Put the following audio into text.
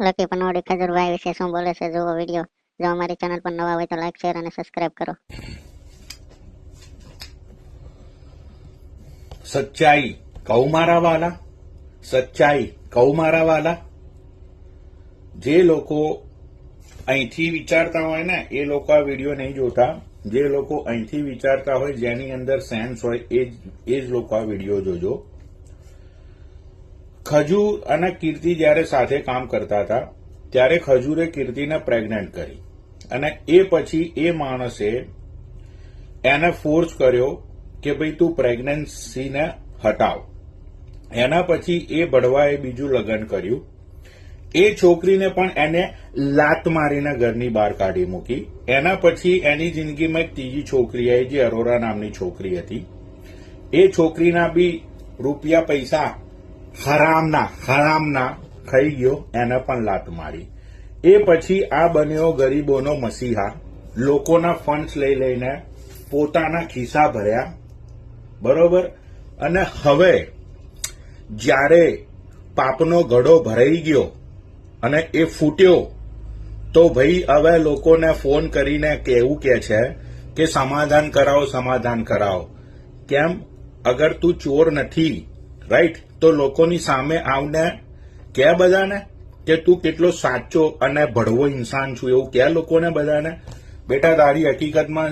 Lucky પનોડી Khajurbhai વિશે શું બોલે છે, જુઓ વીડિયો જો અમારી ચેનલ પર નવા હોય તો લાઈક શેર અને સબસ્ક્રાઇબ કરો. સચ્ચાઈ કહું મારા વાલા સચ્ચાઈ કહું મારા વાલા જે લોકો અહીંથી વિચારતા હોય ને, એ લોકો આ વીડિયો નહીં જોતા. જે લોકો અહીંથી વિચારતા હોય, જેની અંદર સેન્સ હોય, એ જ એ જ લોકો આ વીડિયો જોજો. ખજૂર અને કીર્તિ જ્યારે સાથે કામ કરતા હતા, ત્યારે ખજૂરે કીર્તિને પ્રેગ્નન્ટ કરી. અને એ પછી એ માણસે એને ફોર્સ કર્યો કે ભાઈ તું પ્રેગ્નન્સીને હટાવ. એના પછી એ ભડવાએ બીજું લગ્ન કર્યું. એ છોકરીને પણ એને લાત મારીને ઘરની બહાર કાઢી મૂકી. એના પછી એની જિંદગીમાં એક ત્રીજી છોકરી આવી, જે અરોરા નામની છોકરી હતી. એ છોકરીના બી રૂપિયા પૈસા હરામના હરામના થઈ ગયો, એને પણ લાત મારી. એ પછી આ બન્યો ગરીબોનો મસીહા. લોકોના ફંડ્સ લઈ લઈને પોતાના ખિસ્સા ભર્યા. બરોબર? અને હવે જ્યારે પાપનો ઘડો ભરાઈ ગયો અને એ ફૂટ્યો, તો ભાઈ હવે લોકોને ફોન કરીને કેવું કે છે કે સમાધાન કરાવો સમાધાન કરાવો. કેમ? અગર તું ચોર નથી રાઈટ તો લોકોની સામે આવને કે બધાને? કે તું કેટલો સાચો અને ભડવો ઇન્સાન છું એવું કે લોકોને બધાને? બેટા, તારી હકીકતમાં